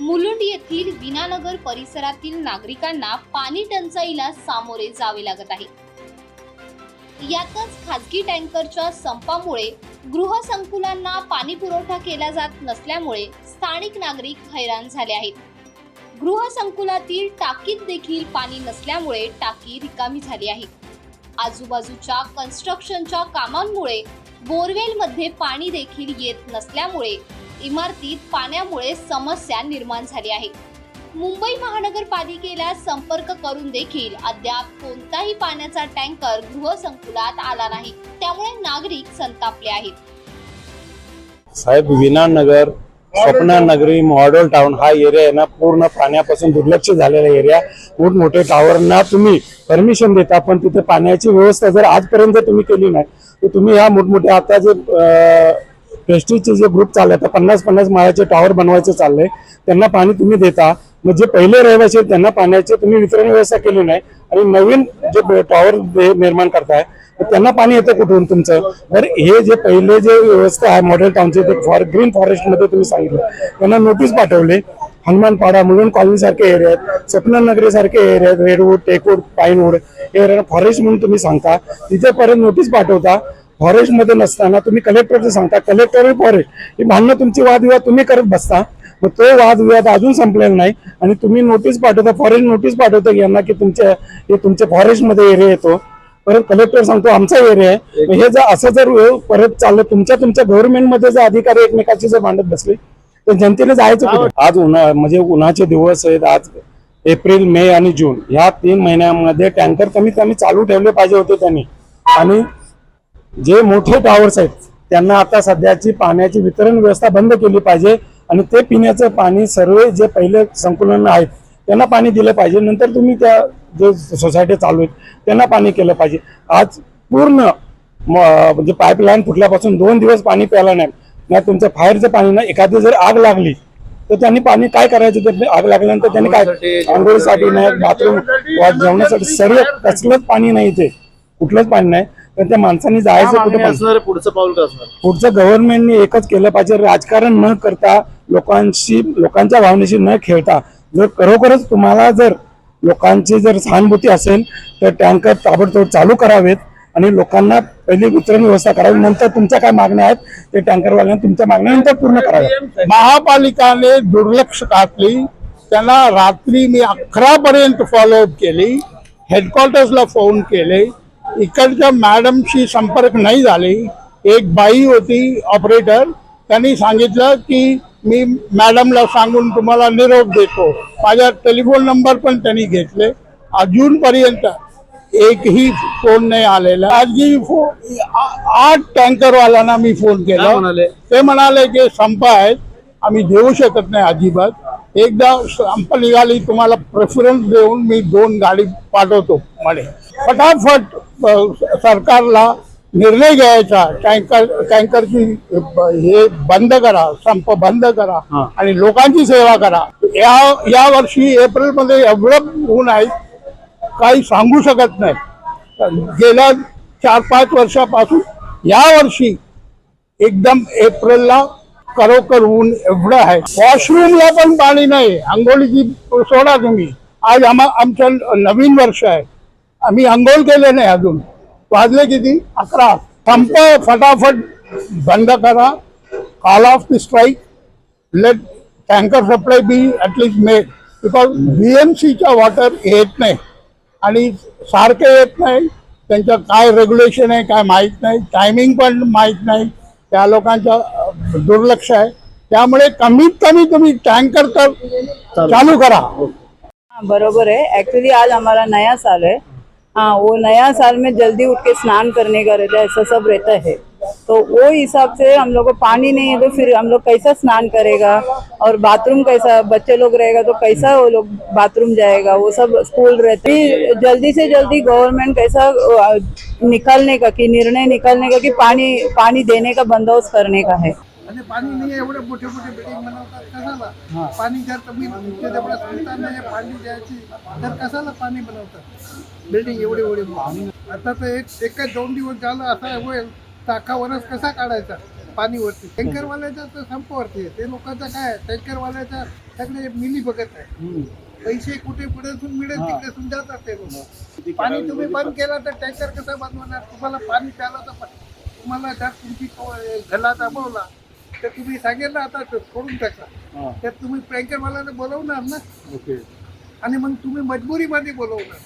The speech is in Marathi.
मुलुंड येथील विनानगर परिसरातील नागरिकांना पाणी टंचाईला सामोरे जावे लागत आहे. यातच खाजगी टँकरच्या संपामुळे गृहसंकुलांना पाणी पुरवठा केला जात नसल्यामुळे स्थानिक नागरिक हैराण झाले आहेत. गृहसंकुलातील टाकीत देखील पाणी नसल्यामुळे टाकी रिकामी झाली आहे. आजूबाजूच्या कन्स्ट्रक्शनच्या कामांमुळे बोरवेलमध्ये पाणी देखील येत नसल्यामुळे इमारतीत पाण्यामुळे समस्या निर्माण झाली आहे. मुंबई महानगरपालिकेला संपर्क करून देखील अद्याप कोणताही पाण्याचा टँकर गृहसंकुलात आला नाही. त्यामुळे नागरिक संतापले आहेत. साहेब विनानगर स्वप्ना नगरी मॉडेल टाउन हा एरिया आहे ना पूर्ण पाण्यापासून दुर्लक्ष झालेला एरिया. मोठमोठे टावरना तुम्ही परमिशन देता पण तिथे पाण्याची व्यवस्था जर आजपर्यंत तुम्ही केली नाही तर तुम्ही ह्या मोठमोठ्या आता जे प्रेस्टिजचे जे ग्रुप चालले आता पन्नास पन्नास माळ्याचे टॉवर बनवायचे चालले त्यांना पाणी तुम्ही देता. मग जे पहिले रहिवासी आहेत त्यांना पाण्याची तुम्ही वितरण व्यवस्था केली नाही. आणि नवीन जे टॉवर निर्माण करताय त्यांना पाणी येतं कुठून तुमचं? तर हे जे पहिले जे व्यवस्था आहे मॉडेल टाउनचे ते फॉर ग्रीन फॉरेस्टमध्ये तुम्ही सांगितलं. त्यांना नोटीस पाठवले. हनुमानपाडा मुलुंड कॉलनी सारखे एरिया आहेत स्वप्न नगरी सारखे एरिया आहेत रेडवूड टेकवूड पाईनवूड हे एरिया फॉरेस्ट म्हणून तुम्ही सांगता. तिथे परत नोटीस पाठवता. फॉरेस्टमध्ये नसताना तुम्ही कलेक्टरचं सांगता कलेक्टर फॉरेस्ट ही भांडणं तुमची वादविवाद तुम्ही करत बसता. मग तो वादविवाद अजून संपलेला नाही. आणि तुम्ही नोटीस पाठवता फॉरेस्ट नोटीस पाठवता यांना की तुमच्या हे तुमच्या फॉरेस्टमध्ये एरिया येतो. परत कलेक्टर सांगतो आमचा एरिया आहे. हे जर असं जर परत चाललं तुमच्या तुमच्या गव्हर्नमेंटमध्ये जर अधिकारी एकमेकाची जर भांडत बसले तर जनतेने जायचं कुठे? आज उन्हा म्हणजे उन्हाचे दिवस आहेत. आज एप्रिल मे आणि जून ह्या तीन महिन्यामध्ये टँकर कमीत कमी चालू ठेवले पाहिजे होते त्यांनी. आणि जे मोठे टॉवर्स आहेत त्यांना आता सध्याची पाण्याची वितरण व्यवस्था बंद केली पाहिजे आणि ते पिण्याचं पाणी सर्व जे पहिले संकुलन आहेत त्यांना पाणी दिलं पाहिजे. नंतर तुम्ही त्या जे सोसायटी चालू आहेत त्यांना पाणी केलं पाहिजे. आज पूर्ण म्हणजे पाईपलाईन फुटल्यापासून दोन दिवस पाणी प्यायला नाही. नाही तुमचं फायरचं पाणी ना एखादी जर आग लागली तर त्यांनी पाणी काय करायचं? आग लागल्यानंतर त्यांनी काय? आंघोळीसाठी नाही बाथरूम जेवणासाठी सर्व कसलंच पाणी नाही ते कुठलंच पाणी नाही. तर त्या माणसांनी जायचं कुठं असणार पुढचं पाऊल काय असणार? पुढचं गव्हर्नमेंटने एकच केलं पाहिजे. राजकारण न करता लोकांशी लोकांच्या भावनेशी न खेळता जर खरोखरच तुम्हाला जर लोकांची जर सहानुभूती असेल तर टँकर ताबडतोब चालू करावेत आणि लोकांना पहिली वितरण व्यवस्था करावी. नंतर तुमच्या काय मागण्या आहेत ते टँकरवाल्यांना तुमच्या मागण्यानंतर पूर्ण कराव्या महापालिकाने दुर्लक्ष घातली त्यांना रात्री मी अकरा पर्यंत फॉलोअप केली. हेडक्वार्टर्सला फोन केले. इकडच्या मॅडमशी संपर्क नाही झाले. एक बाई होती ऑपरेटर. त्यांनी सांगितलं की मी मॅडमला सांगून तुम्हाला निरोप देतो. माझा टेलिफोन नंबर पण त्यांनी घेतले. अजूनपर्यंत एकही फोन नाही आलेला. आजही फोन आठ टँकरवाल्यांना मी फोन केला. म्हणाले? ते म्हणाले की संप आहेत. आम्ही देऊ शकत नाही अजिबात. एकदा संप निघाली तुम्हाला प्रेफरन्स देऊन मी दोन गाडी पाठवतो. म्हणे. फटाफट सरकारला निर्णय घ्यायचा टँकर टँकरची हे बंद करा संप बंद करा. आणि लोकांची सेवा करा. या या वर्षी एप्रिलमध्ये एवढं ऊन आहे काही सांगू शकत नाही. गेल्या चार पाच वर्षापासून या वर्षी एकदम एप्रिलला खरोखर ऊन एवढं आहे. वॉशरूमला पण पाणी नाही. आंघोळीची सोडा तुम्ही. आज आम्हा आमचं नवीन वर्ष आहे. आम्ही आंघोळ केले नाही अजून. वाजले किती? अकरा. संप फटाफट बंद करा. Call off the strike let tanker supply be at least made because B M सीच्या वॉटर येत नाही. आणि सारखे येत नाही. त्यांचं काय रेग्युलेशन आहे काय माहीत नाही. टायमिंग पण माहीत नाही. त्या लोकांचं दुर्लक्ष आहे. त्यामुळे कमीत कमी तुम्ही टँकर तर चालू करा. बरोबर आहे. ॲक्च्युली आज आम्हाला नयाच आलं आहे. हाँ वो नया साल में जल्दी उठ के स्नान करने का रहता है ऐसा सब रहता है। तो वो हिसाब से हम लोग को पानी नहीं है तो फिर हम लोग कैसा स्नान करेगा? और बाथरूम कैसा? बच्चे लोग रहेगा तो कैसा वो लोग बाथरूम जाएगा? वो सब स्कूल रहते ही। जल्दी से जल्दी गवर्नमेंट कैसा निकालने का कि निर्णय निकालने का कि पानी पानी देने का बंदोबस्त करने का है। म्हणजे पाणी नाही एवढे मोठे मोठे बिल्डिंग बनवतात कशाला? पाणी जर तुम्ही तुमच्या तेवढ्या सुविधा नाही आहे पाणी द्यायची तर कशाला पाणी बनवतात? बिल्डिंग एवढी एवढी मोठी. आता तर एक एकच दोन दिवस झालं असा होईल टाकावरच कसा काढायचा पाणीवरती? टँकरवाल्याचा तर संपवरती आहे. ते लोकांचं काय आहे, टँकरवाल्याचा सगळे मिली बघत आहे. पैसे कुठे पुढे मिळेल तिकडे सुन जातात ते लोक. पाणी तुम्ही बंद केला तर टँकर कसं बंद होणार? तुम्हाला पाणी प्यायला तर तुम्हाला जर तुमची प- गला दाबवला तर तुम्ही सांगेल ना आता तो सोडून टाका. तर तुम्ही टँकरवाल्याला बोलवणार ना? ओके. आणि मग तुम्ही मजबुरीमध्ये बोलवणार.